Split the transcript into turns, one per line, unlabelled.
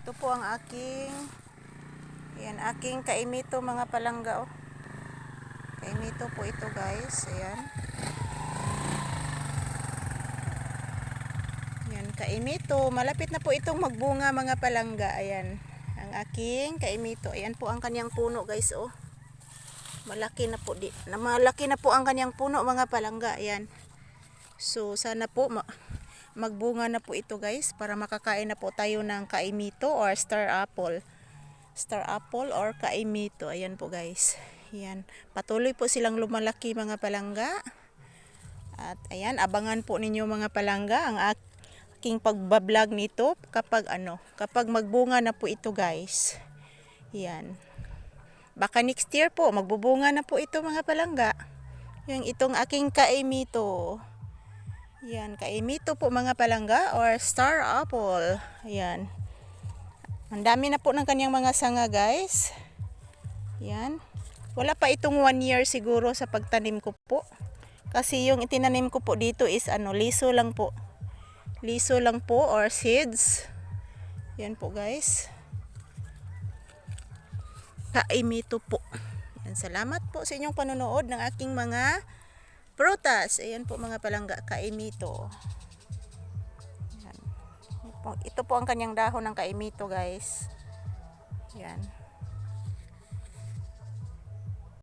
Ito po ang aking Ayan, aking kaimito mga palangga oh. Kaimito po ito guys. Ayan. Ayan, kaimito. Malapit na po itong magbunga mga palangga. Ayan. Ang aking kaimito. Ayan po ang kanyang puno guys oh. Malaki na po di. Malaki na po ang kanyang puno mga palangga. Ayan. So sana po ma- magbunga na po ito guys para makakain na po tayo ng kaimito or star apple. Star apple or kaimito. Ayan po guys. Ayan. Patuloy po silang lumalaki mga palangga. At ayan, abangan po ninyo mga palangga ang aking pagbablog nito kapag ano, kapag magbunga na po ito guys. Ayan. Baka next year po, magbubunga na po ito mga palangga. Yung itong aking kaimito. Yan, kaimito po mga palangga or star apple. Ayan. Ang dami na po ng kanyang mga sanga guys. Yan. Wala pa itong one year siguro sa pagtanim ko po. Kasi yung itinanim ko po dito is ano, liso lang po. Liso lang po or seeds. Yan po guys. Kaimito po. Yan, salamat po sa inyong panonood ng aking mga prutas. Ayan po mga palangga, kaimito. Yan. Ito po ang kanyang dahon ng kaimito guys. Yan.